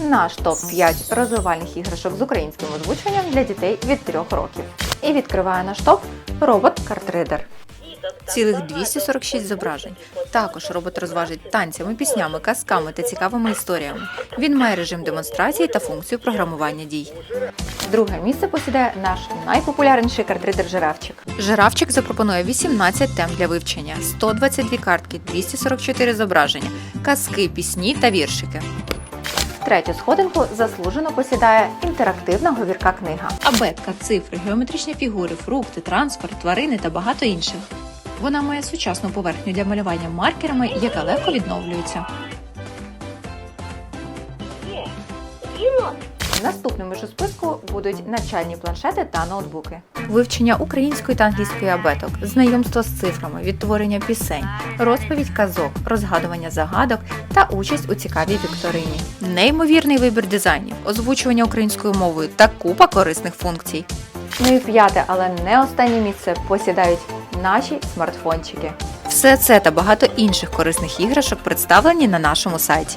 Наш топ-5 розвивальних іграшок з українським озвученням для дітей від 3 років. І відкриває наш топ робот картридер. Цілих 246 зображень. Також робот розважить танцями, піснями, казками та цікавими історіями. Він має режим демонстрації та функцію програмування дій. Друге місце посідає наш найпопулярніший картридер жирафчик. Жирафчик запропонує 18 тем для вивчення, 122 картки, 244 зображення, казки, пісні та віршики. Третю сходинку заслужено посідає інтерактивна говірка книга. Абетка, цифри, геометричні фігури, фрукти, транспорт, тварини та багато інших. Вона має сучасну поверхню для малювання маркерами, яка легко відновлюється. Наступними ж у списку будуть навчальні планшети та ноутбуки. Вивчення української та англійської абеток, знайомство з цифрами, відтворення пісень, розповідь казок, розгадування загадок та участь у цікавій вікторині. Неймовірний вибір дизайнів, озвучування українською мовою та купа корисних функцій. Ну і п'яте, але не останнє місце посідають наші смартфончики. Все це та багато інших корисних іграшок представлені на нашому сайті.